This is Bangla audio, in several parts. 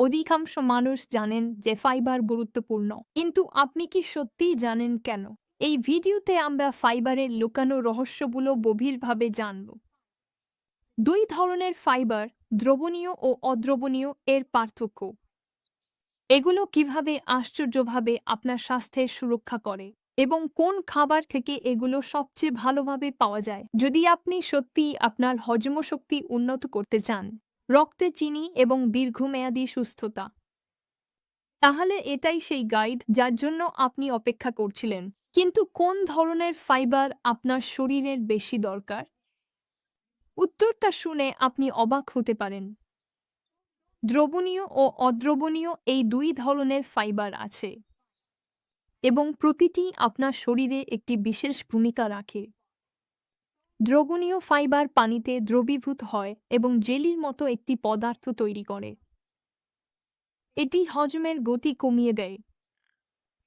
অধিকাংশ মানুষ জানেন যে ফাইবার গুরুত্বপূর্ণ। কিন্তু আপনি কি সত্যিই জানেন কেন? এই ভিডিওতে আমরা ফাইবারের লুকানো রহস্যগুলো গভীরভাবে জানব। দুই ধরনের ফাইবার দ্রবণীয় ও অদ্রবণীয়, এর পার্থক্য। এগুলো কীভাবে আশ্চর্যভাবে আপনার স্বাস্থ্যের সুরক্ষা করে এবং কোন খাবার থেকে এগুলো সবচেয়ে ভালোভাবে পাওয়া যায়? যদি আপনি সত্যিই আপনার হজমশক্তি উন্নত করতে চান রক্তে চিনি এবং দীর্ঘমেয়াদী সুস্থতা। তাহলে এটাই সেই গাইড যার জন্য আপনি অপেক্ষা করছিলেন। কিন্তু কোন ধরনের ফাইবার আপনার শরীরের বেশি দরকার? উত্তরটা শুনে আপনি অবাক হতে পারেন। দ্রবণীয় ও অদ্রবণীয় এই দুই ধরনের ফাইবার আছে এবং প্রতিটি আপনার শরীরে একটি বিশেষ ভূমিকা রাখে। দ্রবণীয় ফাইবার পানিতে দ্রবীভূত হয় এবং জেলির মতো একটি পদার্থ তৈরি করে। এটি হজমের গতি কমিয়ে দেয়।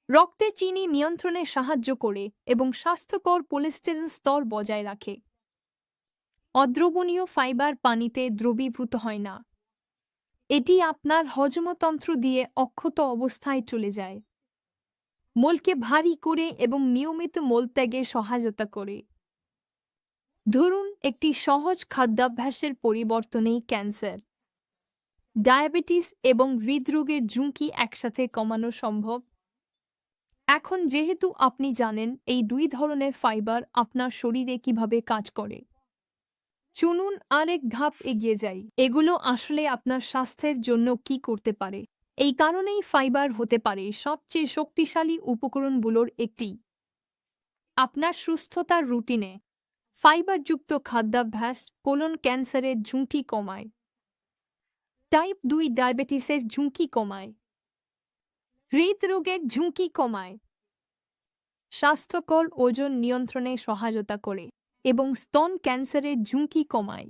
রক্তে চিনি নিয়ন্ত্রণে সাহায্য করে এবং স্বাস্থ্যকর কোলেস্টেরল স্তর বজায় রাখে। অদ্রবণীয় ফাইবার পানিতে দ্রবীভূত হয় না। এটি আপনার হজমতন্ত্র দিয়ে অক্ষত অবস্থায় চলে যায়। মোলকে ভারী করে এবং নিয়মিত মলত্যাগে সহায়তা করে। ধরুন একটি সহজ খাদ্যাভ্যাসের পরিবর্তনেই ক্যান্সার। ডায়াবেটিস এবং হৃদরোগের ঝুঁকি একসাথে কমানো সম্ভব। এখন যেহেতু আপনি জানেন এই দুই ধরনের ফাইবার আপনার শরীরে কীভাবে কাজ করে। চুনুন আরেক ধাপ এগিয়ে যাই। এগুলো আসলে আপনার স্বাস্থ্যের জন্য কি করতে পারে। এই কারণেই ফাইবার হতে পারে সবচেয়ে শক্তিশালী উপকরণগুলোর একটি। আপনার সুস্থতার রুটিনে ফাইবারযুক্ত খাদ্যাভ্যাস কোলন ক্যান্সারের ঝুঁকি কমায়। টাইপ দুই ডায়াবেটিসের ঝুঁকি কমায়। হৃদরোগের ঝুঁকি কমায়। স্বাস্থ্যকর ওজন নিয়ন্ত্রণে সহায়তা করে এবং স্তন ক্যান্সারের ঝুঁকি কমায়।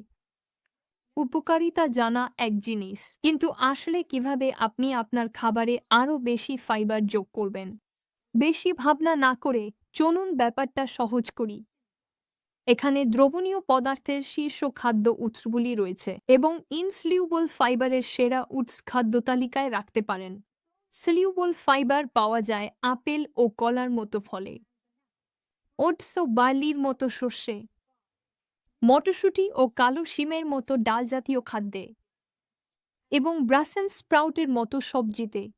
উপকারিতা জানা এক জিনিস, কিন্তু আসলে কীভাবে আপনি আপনার খাবারে আরও বেশি ফাইবার যোগ করবেন? বেশি ভাবনা না করে চলুন ব্যাপারটা সহজ করি। এখানে দ্রবণীয় পদার্থের শীর্ষ খাদ্য উৎসগুলি রয়েছে এবং ইনসলিউবল ফাইবারের সেরা উৎস খাদ্য তালিকায় রাখতে পারেন। সলিউবল ফাইবার পাওয়া যায় আপেল ও কলার মতো ফলে। ওটস ও বার্লির মতো শস্যে মটরশুঁটি ও কালো শিমের মতো ডাল জাতীয় খাদ্যে। এবং ব্রাসেন স্প্রাউটের মতো সবজিতে।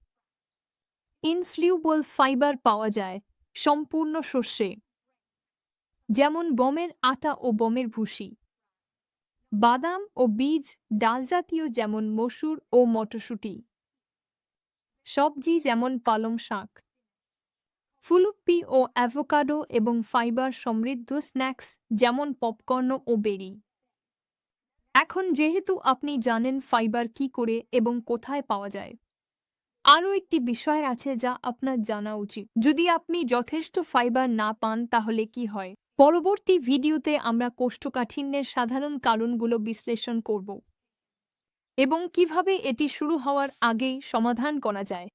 ইনসলিউবল ফাইবার পাওয়া যায় সম্পূর্ণ শস্যে যেমন বমের আটা ও বমের ভুসি। বাদাম ও বীজ, ডাল জাতীয় যেমন মসুর ও মটরশুঁটি। সবজি যেমন পালং শাক। ফুলুপ্পি ও অ্যাভোকাডো এবং ফাইবার সমৃদ্ধ স্ন্যাক্স যেমন পপকর্ন ও বেরি। এখন যেহেতু আপনি জানেন ফাইবার কি করে এবং কোথায় পাওয়া যায়, আরও একটি বিষয় আছে যা আপনার জানা উচিত। যদি আপনি যথেষ্ট ফাইবার না পান, তাহলে কি হয়? পরবর্তী ভিডিওতে আমরা কোষ্ঠকাঠিন্যের সাধারণ কারণগুলো বিশ্লেষণ করব এবং কীভাবে এটি শুরু হওয়ার আগেই সমাধান করা যায়।